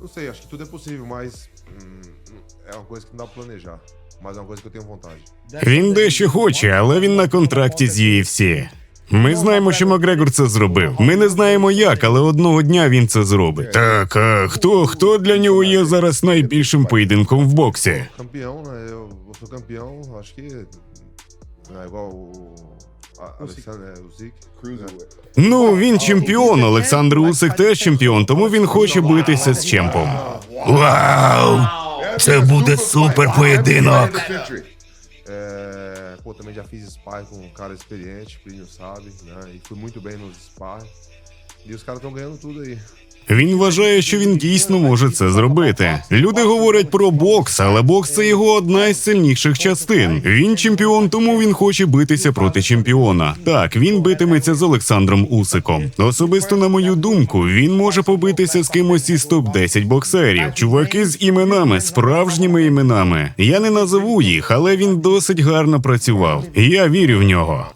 Não sei, acho que tudo é possível, mas hum, é uma coisa que não dá pra planejar. Mas é uma coisa que eu tenho vontade. Він дещо хоче, але він на контракті з UFC. Ми знаємо, що Макгрегор це зробив. Ми не знаємо як, але одного дня він це зробить. Так, а хто хто для нього є зараз найбільшим поєдинком в боксі? Campeão, né? Eu, eu sou campeão, acho que. Né, igual o. Zik. Cruiserweight. Ну, він чемпіон. Олександр Усик теж чемпіон, тому він хоче битися з чемпом. Вау! Це буде супер поєдинок. É, pô, também já fiz spar com um cara experiente, o Plínio sabe, né? E fui muito bem nos spar. E os caras estão ganhando tudo aí. Він вважає, що він дійсно може це зробити. Люди говорять про бокс, але бокс це його одна із сильніших частин. Він чемпіон, тому він хоче битися проти чемпіона. Так, він битиметься з Олександром Усиком. Особисто, на мою думку, він може побитися з кимось із топ 10 боксерів. Чуваки з іменами, справжніми іменами. Я не назову їх, але він досить гарно працював. Я вірю в нього.